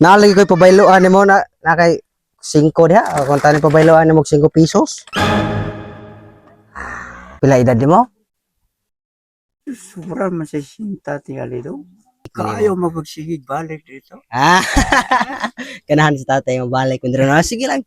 Naalagi ko'y pabayloan mo na, na kay 5 diha. O, Kung tani pabayloan mo 5 pesos. Pila edad mo? Sobra man sa sinta tingali do. Kaayo mapagsigig balik dito. Ah, kanahan si tatay mo balik kung sige lang.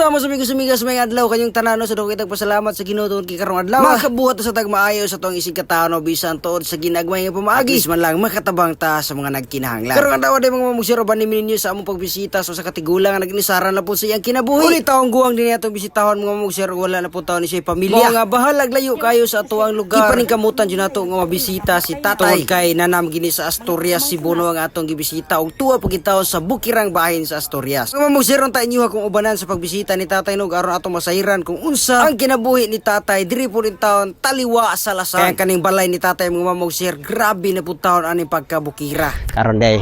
Kumusta mo sumigo sumiga sa mga adlaw kanyang tanano sa kitag pasalamat sa Ginoo tungod kay karong adlaw. Makabuhat sa tag maayo sa tuong isig kataon o bisan tuod sa ginagmay nga pamaagi. Man lang makatabang ta sa mga nagkinahanglan. Karong adlaw day mga mamugsiro ba ni ninyo sa among pagbisita so sa katigulang nga nagnisaran na po sa iyang kinabuhi. Uli taong guwang din atong bisitahon mga mamugsiro wala na po taon ni siya pamilya. Mga bahalag layo kayo sa atuang lugar. Ipaning kamutan dyan nato nga mabisita si tatay. Kay nanam gini sa Asturias si Bono ang atong gibisita og tuwa pagitaw sa bukirang bahin sa Asturias. Mga mamugsiro ta inyo akong ubanan sa pagbisita ni tatay no aron atong masahiran kung unsa ang kinabuhi ni tatay diri po rin taon taliwa sa lasan. Kaya kaning balay ni tatay mga mamugsir grabe na po taon aning pagkabukira. Karon day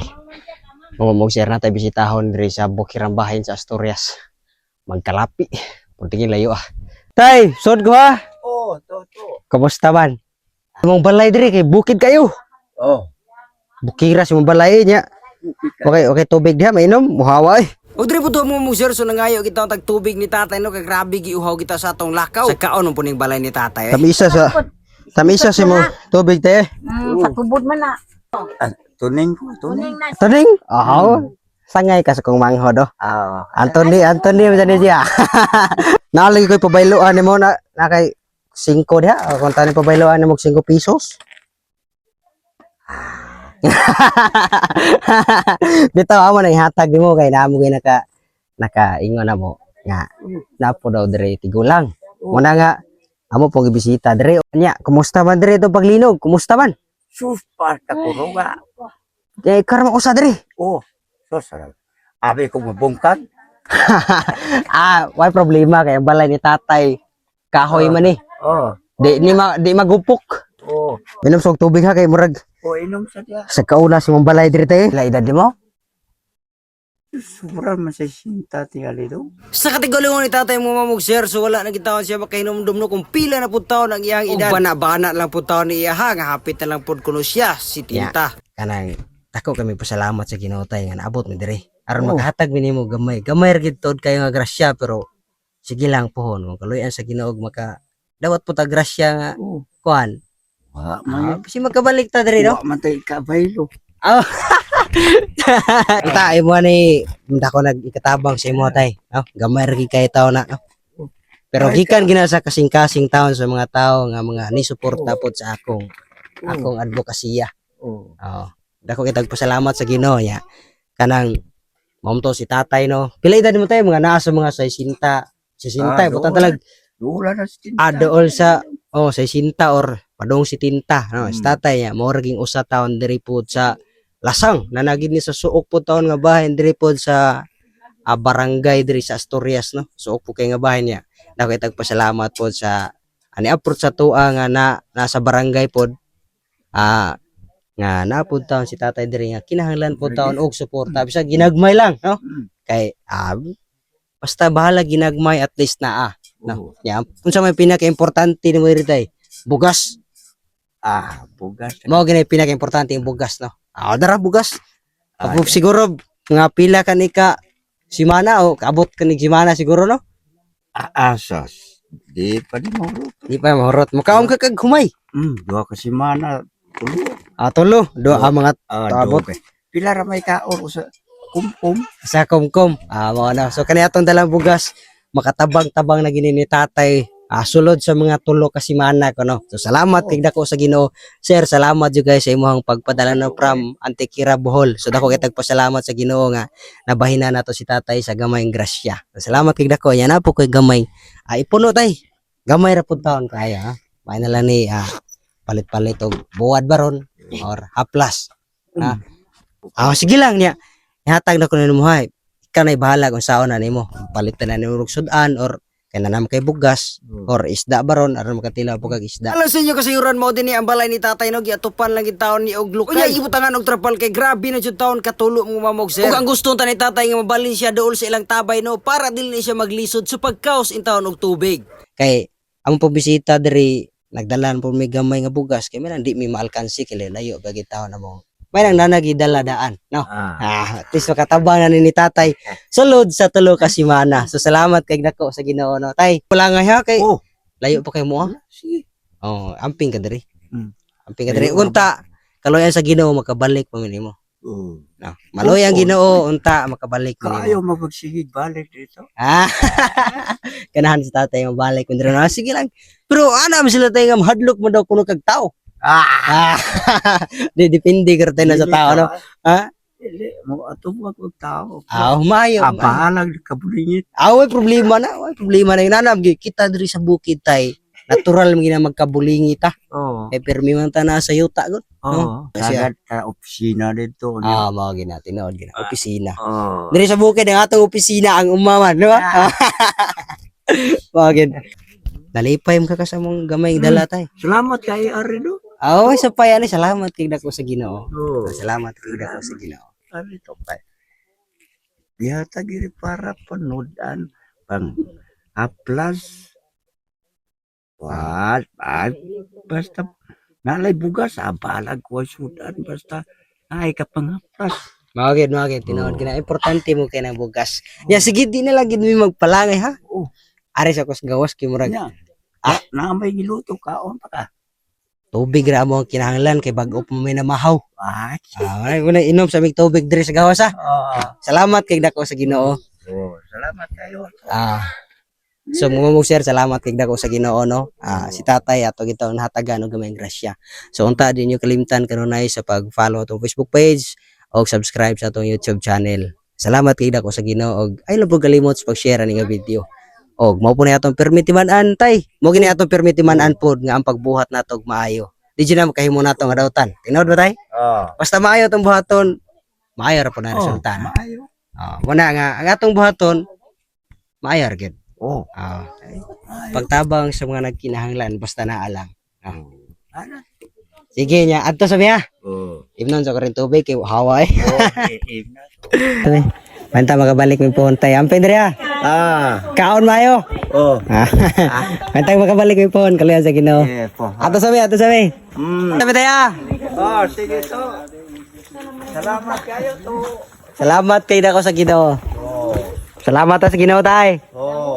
mga mamugsir na tayo bisitahon diri sa bukirang bahin sa Asturias. Magkalapi. Puntingin layo ah. Tay, sod ko ha. Oh, to to. Kamusta man? Imong balay diri kay bukid kayo. Oh. Bukira si mong balay niya. Okay, okay tubig diha mainom, muhawa eh. O diri po mo mo sir so nangayo kita ang tagtubig ni tatay no kay grabe giuhaw kita sa atong lakaw. Sa kaon mo puning balay ni tatay. Eh. Tamisa sa Tamisa si mo tubig te. Mm, sa tubod man na. Ah, tuning ko, tuning. Tuning. Taning. Oh. Sangay ka sa kong mangho do. Ah, Anthony, Anthony mo dyan siya. Naalagi ko'y pabayloan mo na, na kay 5 diha. Kung tani pabayloan mo 5 pesos. Bitaw amo na ihatag mo kay naamo kay naka nakaingon na mo nga napo daw dire tigulang. Muna nga amo pong ibisita dire. Nya, kumusta man dire itong paglinog? Kumusta man? pa ka kuruga. Eh, karma ko sa dire. Oh, sus sarap. Abi ko mabungkag. ah, why problema kay balay ni tatay kahoy man eh. Oh, Di ni ma, di magupok. oh. Minom sa tubig ha kay murag Oh, inom sa dia. sa kauna si mong balay diri tayo. Ila edad mo? Sobra man sa sinta tingali do. Sa kategoryong ni tatay mo mamog sir, so wala na gitawon siya makahinomdom no kung pila na po taon ang iyang edad. O bana-bana lang po taon ni iya ha, nga hapit na lang po kuno siya, si Tinta. Kanang, tako kami pasalamat sa ginotay nga naabot mi diri. Aron Oo. makahatag mi nimo gamay. Gamay ra gid tod kayo nga grasya pero sige lang pohon kung kaluyan sa Ginoo maka dawat po ta grasya nga Oh, kuan. Wa Ah, man. kasi magkabalik ta diri no. Wa man tay ka baylo. Oh. Ita imo ni munda ko nag ikatabang sa imo tay. No? Gamay ra kay tawo na. No? Pero gikan gina sa kasing-kasing taon sa mga tao nga mga ni suporta pod sa akong akong advokasya. Oh. Oo. Dako kitag pasalamat sa Ginoo ya. Kanang momto si tatay no. Pila edad mo tayo mga naa sa mga 60 60 Ah, buta doon. talag Wala na sa tinta. adool sa oh 60 or padong si tinta no? Si Mm. tatay ya mo reging usa taon diri pod sa lasang. Nanagid ni sa suok po taon nga bahin diri pod sa ah, barangay diri sa Asturias no? Suok po kay nga bahin niya. Dako itag pasalamat pod sa ani approach sa tuwa nga na nasa barangay pod ah nga napod taon si tatay diri nga kinahanglan po taon og suporta. Bisag ginagmay lang no? Kay ah, basta bahala ginagmay at least na ah Oh. Ya, unsa may pinaka-importante ni mo? Bugas. Ah, bugas. Mao gani pinaka-importante yung bugas no. Ah, dara bugas. Ah, Pag siguro nga pila ka ni ka simana o abot ka ni simana siguro no. Ah, asas. Di pa di mo. Di pa mahurot. Mukaom ka kag humay. Hmm, dua ka semana. Tulo. Ah, tulo. Do ah, mga Ah, ka. Pila ra may kaon sa kumpum. sa kumkum. Ah, mao na. So kani atong dalang bugas makatabang-tabang na gini ni tatay. Ah, sulod sa mga tulo ka simana ko no. So salamat kay dako sa Ginoo. Sir, salamat jud guys sa imong pagpadala no from Antikira Bohol. So dako kay tagpasalamat sa Ginoo nga nabahina nato si tatay sa gamayng grasya. So, salamat kay dako. Yan na po koy gamay. Ah, ipuno tay. Gamay ra pud taon kaya ha. May na ni ah, palit-palit og buwad baron or haplas. Ah. Ah, sige lang niya. Ihatag na ko na mo hay. Ikaw na bahala kung saan na nimo. Palitan na nimo og sudan or kay nanam kay bugas Hmm. or isda baron aron makatilaw po kag isda. Alam sa inyo kasayuran mo din ni ang balay ni tatay no giatupan lang gid taon ni og lukay. Unya gibutangan og trapal kay grabe na jud taon katulo mo mamog sir. Ug ang gusto ta ni tatay nga mabalin siya dool sa ilang tabay no para dili ni siya maglisod sa pagkaos in taon og tubig. Kay ang pabisita diri nagdalan po may gamay nga bugas kay man di mi maalkansi kay layo bagi tawo na mo. May nang nanagi dala daan, no? Ah. Ah, at least makatabang na ni, tatay. Sulod sa tulo ka simana. So salamat kay nako sa Ginoo no. Tay, wala nga ha kay Oh, layo pa kay mo. ah. sige. Oh, amping ka diri. Hmm. Amping ka diri. Unta kaloyan sa Ginoo makabalik pa nimo. Oh. No. Maloy ang Oo. Ginoo unta makabalik pa Kaayo nimo. mapagsigig balik dito. Ah. Kanahan sa tatay mabalik kun diri. Ah, sige lang. Pero ana man sila tay nga mahadlok mo daw kuno kag tao. Ah! Ah. Di depende ka tayo na sa tao no. Ha? Dili mo ato mo kag tao. Ah, humayo. Ah, bahalag kabulingit. Ah, way problema na. Way problema na. Nanam, gi- kita diri sa bukid tay. Natural mo gina magkabulingi ta. Oh. Eh, permi man ta na sa yuta. God. Oh. Siya. Sagad ka opisina dito. Ah, mga gina. Tinood gina. Opisina. Oh. Diri sa bukid, ang atong opisina ang umaman. Ba? mga gina. Nalipay mo ka sa mong gamay dala tay. Salamat kay Arido. Ah, oh, sa paya ni. Salamat kay dako sa ginoo. Oh. Salamat kay dako sa ginoo. Arito pa. Biyata giri para panodan pang aplas. Wat, wat, basta nalay bugas, abalag ko sudan, basta ay ka pang aplas. Mga gid, mga gid. Tinood Oo. gina. Importante mo kay ng bugas. Ya, sige, di na lang gid mi magpalangay ha. Oh. Ari sa kus gawas kay murag Nya. Ah, na may giluto kaon pa ka. Tubig ra mo ang kinahanglan kay bag-o pa may namahaw. Ah, wala ko na inom sa mig tubig diri sa gawas. Ah. Salamat kay dako sa Ginoo. Oh, salamat kayo. Ah. So mo mo sir, salamat kay dako sa Ginoo no. Ah, si tatay ato gitaw nahatagan og gamay grasya. So unta din niyo kalimtan kanunay sa pag-follow atong Facebook page o subscribe sa atong YouTube channel. Salamat kay dako sa Ginoo og ay labo kalimot sa pag-share ani nga video. Og mao po ni atong permitiman-an tay. Mo gini atong permitiman-an pod nga ang pagbuhat nato og maayo. Di dyan na makahimo nato nga dawtan. Tinod ba tay? Ah. Basta maayo tong buhaton, maayo ra po na Oh, resulta. maayo. Ah, muna nga ang atong buhaton maayo ra gid. Oh. Ah, Ay. pagtabang sa mga nagkinahanglan basta naa lang. Ah. Ano? Sige nya, adto sabi ha. Oh. Imnon sa kurent tubig kay haway. Okay, na. Sabi, Manta makabalik mi phone tay. Amping diri ha. Ah. Kaon mayo. Oh. Ah. Manta makabalik mi phone kaliyan sa Ginoo. Eh, po. Adto sabi, adto sabi. Mm. Sabi tayo. Oh, sige to. Salamat kayo to. Salamat kay dako sa Ginoo. Oh. Salamat ta sa Ginoo tay. Oh.